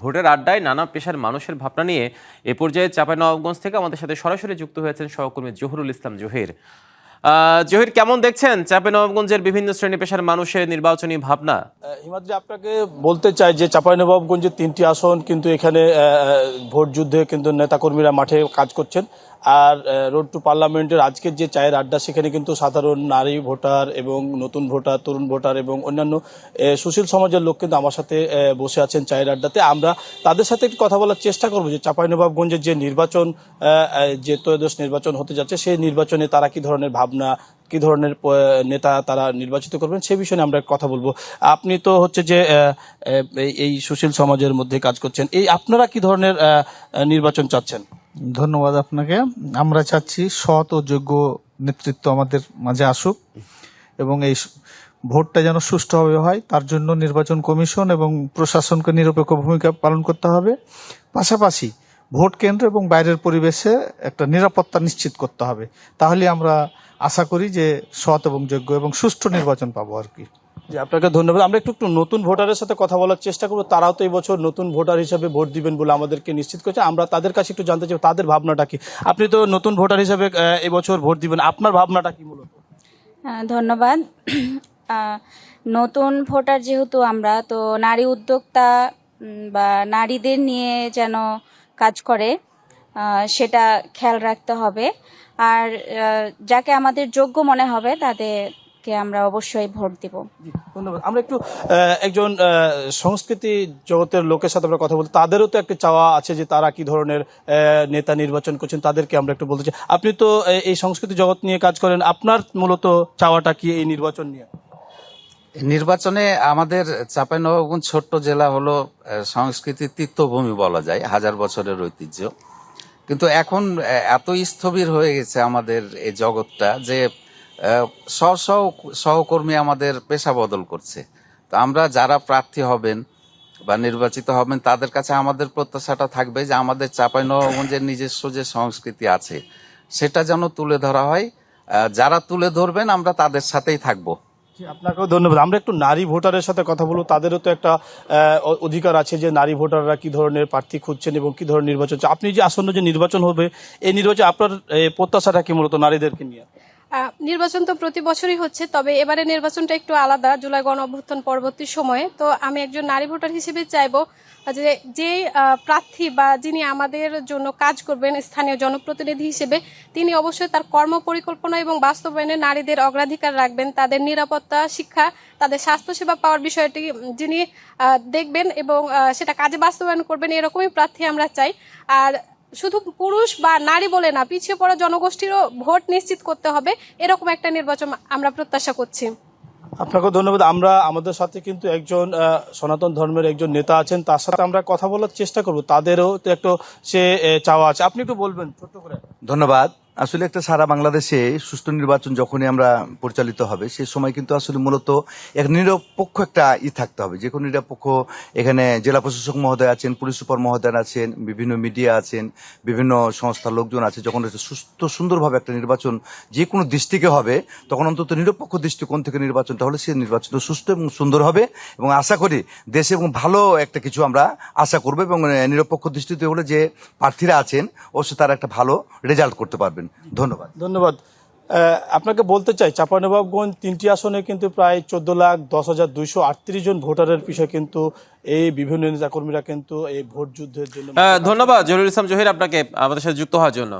ভোটের আড্ডায় নানা পেশার মানুষের ভাবনা নিয়ে এ পর্যায়ে চাঁপাইনবাবগঞ্জ থেকে আমাদের সাথে সরাসরি যুক্ত হয়েছেন সহকর্মী জহুরুল ইসলাম জহির। জহির, কেমন দেখছেন চাঁপাইনবাবগঞ্জের বিভিন্ন শ্রেণি পেশার মানুষের নির্বাচনী ভাবনা? হিমাদ্রি, আপনাকে বলতে চাই যে চাঁপাইনবাবগঞ্জের তিনটি আসন কিন্তু এখানে ভোট যুদ্ধে কিন্তু নেতাকর্মীরা মাঠে কাজ করছেন। আর রোড টু পার্লামেন্টের আজকের যে চায়ের আড্ডা, সেখানে কিন্তু সাধারণ নারী ভোটার এবং নতুন ভোটার, তরুণ ভোটার এবং অন্যান্য সুশীল সমাজের লোক কিন্তু আমার সাথে বসে আছেন চায়ের আড্ডাতে। আমরা তাদের সাথে একটু কথা বলার চেষ্টা করব যে চাঁপাইনবাবগঞ্জের যে নির্বাচন যে ত্রয়োদশ নির্বাচন হতে যাচ্ছে, সেই নির্বাচনে তারা কি ধরনের ভাবনা, কি ধরনের নেতা তারা নির্বাচিত করবেন, সে বিষয়ে আমরা কথা বলব। আপনি তো হচ্ছে যে এই- সুশীল সমাজের মধ্যে কাজ করছেন। এই আপনারা কি ধরনের নির্বাচন চাচ্ছেন? ধন্যবাদ আপনাকে। আমরা চাচ্ছি সৎ ও যোগ্য নেতৃত্ব আমাদের মাঝে আসুক এবং এই ভোটটা যেন সুষ্ঠুভাবে হয়, তার জন্য নির্বাচন কমিশন এবং প্রশাসনকে নিরপেক্ষ ভূমিকা পালন করতে হবে। পাশাপাশি ভোট কেন্দ্র এবং বাইরের পরিবেশে একটা নিরাপত্তা নিশ্চিত করতে হবে। তাহলে আমরা আশা করি যে সৎ এবং যোগ্য এবং সুষ্ঠু নির্বাচন পাবো আর কি। যে আপনাকে ধন্যবাদ। আমরা একটু একটু নতুন ভোটারের সাথে কথা বলার চেষ্টা করব। তারাও তো এই বছর নতুন ভোটার হিসেবে ভোট দিবেন বলে আমাদেরকে নিশ্চিত করেছে। আমরা তাদের কাছে একটু জানতে চাই তাদের ভাবনাটা কি? আপনি তো নতুন ভোটার হিসেবে এবছর ভোট দিবেন। আপনার ভাবনাটা কি মূলত? আহ, ধন্যবাদ। নতুন ভোটার যেহেতু আমরা তো নারী উদ্যোক্তা বা নারীদের নিয়ে যেন কাজ করে সেটা খেয়াল রাখতে হবে। আর যাকে আমাদের যোগ্য মনে হবে তাদেরকে আমরা অবশ্যই ভোট দিব। ধন্যবাদ। আমরা একটু একজন সংস্কৃতি জগতের লোকের সাথে আমরা কথা বলতে, তাদেরও তো একটা চাওয়া আছে যে তারা কি ধরনের নেতা নির্বাচন করছেন, তাদেরকে আমরা একটু বলতে চাই। আপনি তো এই সংস্কৃতি জগৎ নিয়ে কাজ করেন, আপনার মূলত চাওয়াটা কি এই নির্বাচন নিয়ে? নির্বাচনে আমাদের চাঁপাইনবাবগঞ্জ ছোট্ট জেলা হলো সংস্কৃতির তীর্থভূমি বলা যায়, হাজার বছরের ঐতিহ্য। কিন্তু এখন এত স্থবির হয়ে গেছে আমাদের এই জগৎটা যে স্ব সহকর্মী আমাদের পেশা বদল করছে। তো আমরা যারা প্রার্থী হবেন বা নির্বাচিত হবেন, তাদের কাছে আমাদের প্রত্যাশাটা থাকবে যে আমাদের চাঁপাইনবাবগঞ্জের নিজস্ব যে সংস্কৃতি আছে, সেটা যেন তুলে ধরা হয়। যারা তুলে ধরবেন, আমরা তাদের সাথেই থাকব। আপনাকেও ধন্যবাদ। আমরা একটু নারী ভোটারের সাথে কথা বলব। তাদেরও তো একটা অধিকার আছে যে নারী ভোটাররা কি ধরনের প্রার্থী খুঁজছেন এবং কি ধরনের নির্বাচন চান। আপনি যে আসন্ন যে নির্বাচন হবে, এই নির্বাচন আপনার প্রত্যাশাটা কি মূলত নারীদেরকে নিয়ে? নির্বাচন তো প্রতি বছরই হচ্ছে, তবে এবারে নির্বাচনটা একটু আলাদা, জুলাই গণ অভ্যুত্থান পরবর্তী সময়ে। তো আমি একজন নারী ভোটার হিসেবে চাইব যে যে প্রার্থী বা যিনি আমাদের জন্য কাজ করবেন, স্থানীয় জনপ্রতিনিধি হিসেবে, তিনি অবশ্যই তার কর্ম পরিকল্পনা এবং বাস্তবায়নে নারীদের অগ্রাধিকার রাখবেন, তাদের নিরাপত্তা, শিক্ষা, তাদের স্বাস্থ্যসেবা পাওয়ার বিষয়টি যিনি দেখবেন এবং সেটা কাজে বাস্তবায়ন করবেন, এরকমই প্রার্থী আমরা চাই। আর শুধু পুরুষ বা নারী বলে না পিছিয়ে পড়া জনগোষ্ঠীরও ভোট নিশ্চিত করতে হবে এরকম একটা নির্বাচন আমরা প্রত্যাশা করছি। আপনাকে ধন্যবাদ। আমরা আমাদের সাথে কিন্তু একজন সনাতন ধর্মের একজন নেতা আছেন তার সাথে আমরা কথা বলার চেষ্টা করব। তাদেরও তো একটু সে চাওয়া আছে। আপনি একটু বলবেন ছোট্ট করে। ধন্যবাদ। আসলে একটা সারা বাংলাদেশে সুষ্ঠু নির্বাচন যখনই আমরা পরিচালিত হবে, সে সময় কিন্তু আসলে মূলত এক নিরপেক্ষ একটা ই থাকতে হবে। যে কোনো নিরপেক্ষ এখানে জেলা প্রশাসক মহোদয় আছেন, পুলিশ সুপার মহোদয় আছেন, বিভিন্ন মিডিয়া আছেন, বিভিন্ন সংস্থার লোকজন আছে। যখন সুস্থ, সুন্দরভাবে একটা নির্বাচন যে কোনো দৃষ্টিকে হবে, তখন অন্তত নিরপেক্ষ দৃষ্টিকোণ থেকে নির্বাচনটা হলে সে নির্বাচন সুস্থ এবং সুন্দর হবে এবং আশা করি দেশে এবং ভালো একটা কিছু আমরা আশা করব এবং নিরপেক্ষ দৃষ্টিতে হলে যে প্রার্থীরা আছেন, অবশ্যই তারা একটা ভালো রেজাল্ট করতে পারবেন। ধন্যবাদ। ধন্যবাদ। আপনাকে বলতে চাই চাঁপানবাবগঞ্জ তিনটি আসনে কিন্তু প্রায় চোদ্দ লাখ দশ হাজার দুইশো আটত্রিশ জন ভোটারের পিছিয়ে কিন্তু এই বিভিন্ন নেতাকর্মীরা কিন্তু এই ভোট যুদ্ধের জন্য ধন্যবাদ জহুরুল ইসলাম জহির আপনাকে আমাদের সাথে যুক্ত হওয়ার জন্য।